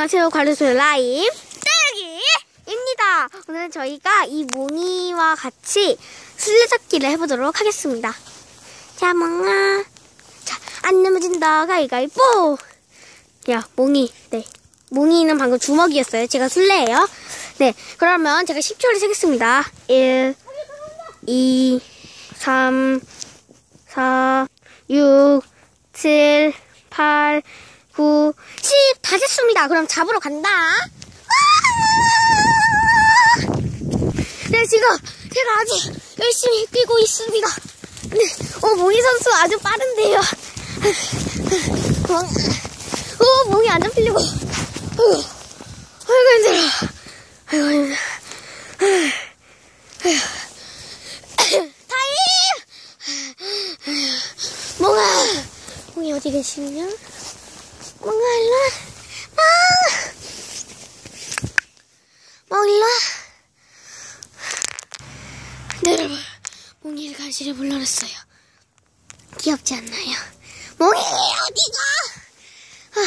안녕하세요. 관리소의 라임 딸기입니다. 오늘 저희가 이 몽이와 같이 술래잡기를 해보도록 하겠습니다. 자, 몽아. 자, 안 넘어진다. 가위가위뽀. 야, 몽이. 네. 몽이는 방금 주먹이었어요. 제가 술래예요. 네. 그러면 제가 10초를 세겠습니다. 1, 2, 3, 4, 6, 7, 8, 9, 10. 다 됐습니다. 그럼 잡으러 간다. 아! 네, 지금 제가 아주 열심히 뛰고 있습니다. 네, 어, 몽이 선수 아주 빠른데요. 어, 어 몽이 안 잡히려고. 어, 아이고, 힘들어. 아이고, 힘들어. 타임! 몽아! 몽이 어디 계시냐? 몽아, 일로 와. 아! 몽, 일로 와. 네, 여러분. 몽이를 간신히 불러냈어요. 귀엽지 않나요? 몽이, 어디가? 아.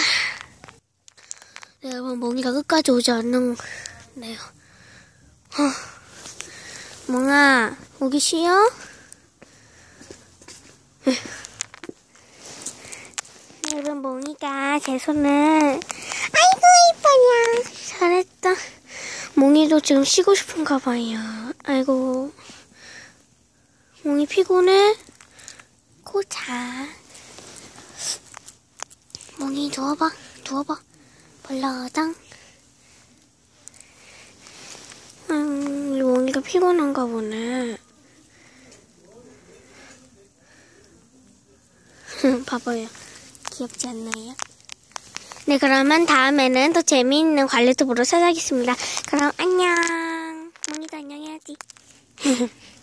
네, 여러분, 몽이가 끝까지 오지 않는, 네요. 어. 몽아, 오기 쉬워? 여러분, 몽이가 제 손을, 아이고, 이뻐냐. 잘했다. 몽이도 지금 쉬고 싶은가 봐요. 아이고. 몽이 피곤해? 코 자. 몽이 누워봐. 누워봐. 벌러당. 음, 몽이가 피곤한가 보네. 봐봐요. 귀엽지 않나요? 네, 그러면 다음에는 더 재미있는 관리톱으로 찾아뵙겠습니다. 그럼 안녕. 몽이도 안녕 해야지.